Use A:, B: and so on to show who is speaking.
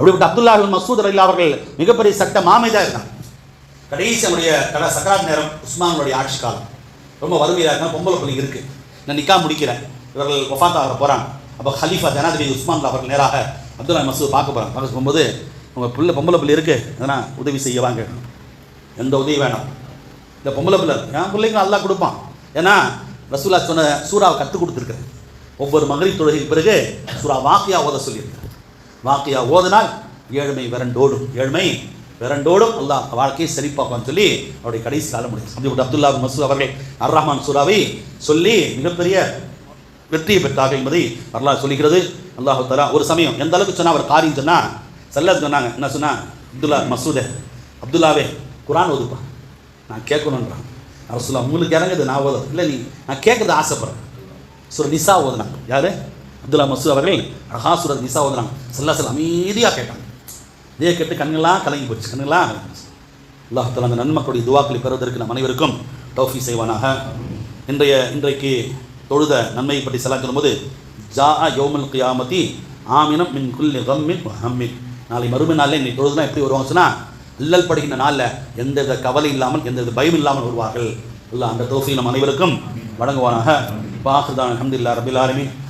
A: அப்படிப்பட்ட அப்துல்லா மசூத் ரலில்லா அவர்கள் மிகப்பெரிய சட்ட மாமேதா இருந்தாங்க கடைசி அவருடைய கட சக்கராத் நேரம் உஸ்மானுடைய ஆட்சி காலம். ரொம்ப வறுமையாக இருந்தால் பொம்பளை பிள்ளைங்க இருக்கு. நான் நிக்கா முடிக்கிறேன் இவர்கள் ஒஃபாத் ஆக போகிறாங்க அப்போ ஹலீஃபா ஜனாதிபதி உஸ்மான் அவர்கள் நேராக அப்துல்லா மசூத் பார்க்க போகிறாங்க பார்க்க போகும்போது உங்கள் பிள்ளை பொம்பளை பிள்ளை இருக்கு. அதனால் உதவி செய்ய வாங்க. எந்த உதவி வேணாம். இந்த பொம்பளை பிள்ளை என் பிள்ளைங்க நல்லா கொடுப்பான். ஏன்னா ரசூலா சொன்ன சூறாவை கற்றுக் கொடுத்துருக்குறேன் ஒவ்வொரு மகளிர் தொழுகைக்கு பிறகு சூறா வாக்கியா ஓத சொல்லியிருக்கேன் வாக்கியா ஓதினால் ஏழ்மை விரண்டோடும் ஏழ்மை விரண்டோடும் அல்லாஹ் வாழ்க்கையை செழிப்பாப்பான்னு சொல்லி அவருடைய கடைசி காலம் முடியும். அப்படிப்பட்ட அப்துல்லா மசூத் அவர்கள் அர் ரஹ்மான் சூராவை சொல்லி மிகப்பெரிய வெற்றியை பெற்றார்கள் என்பதை வரலாறு சொல்லுகிறது. அல்லாஹு தலா ஒரு சமயம் எந்த அளவுக்கு சொன்னா அவர் காரியம் சொன்னா செல்ல சொன்னாங்க. என்ன சொன்னா அப்துல்லா மசூதே அப்துல்லாவே குரான் ஓதுப்பா. நான் கேட்கணுன்றான் அவர் சொல்லா உங்களுக்கு இறங்குது நான் ஓதும் இல்லை நீ நான் கேட்கறது ஆசைப்படுறேன். சுர நிசா ஓதுனாங்க. யாரு? அப்துல்லா மசூத் அவர்கள் அழகா சுர நிசா வந்துறாங்க. செல்லா செல்ல அமைதியாக கேட்டாங்க. இதே கேட்டு கண்ணெல்லாம் கலங்கி போச்சு கண்ணெல்லாம் கலங்கி போச்சு. அல்லாஹ் தலா அந்த நன்மக்களுடைய துவாக்களை பெறுவதற்கு நம் அனைவருக்கும் டோஃபி செய்வானாக. இன்றைய இன்றைக்கு தொழுத நன்மையை பற்றி செல்லாம் சொல்லும்போது ஜா யோமல் கியாமதி ஆமினம் மின் குல்லி கம்மின் ஹம்மின். நாளை மறுமை நாளில் இன்னைக்கு தொழுதுனா எப்படி வருவாங்க சொன்னால் அல்லல் படுகின்ற நாளில் எந்தவித கவலை இல்லாமல் எந்தவித பயம் இல்லாமல் வருவார்கள். அல்லாஹ் அந்த தௌஃபி நம் அனைவருக்கும் வழங்குவானாக. பாகுதான் அஹமதுல்லா ரபில் ஆலமீன்.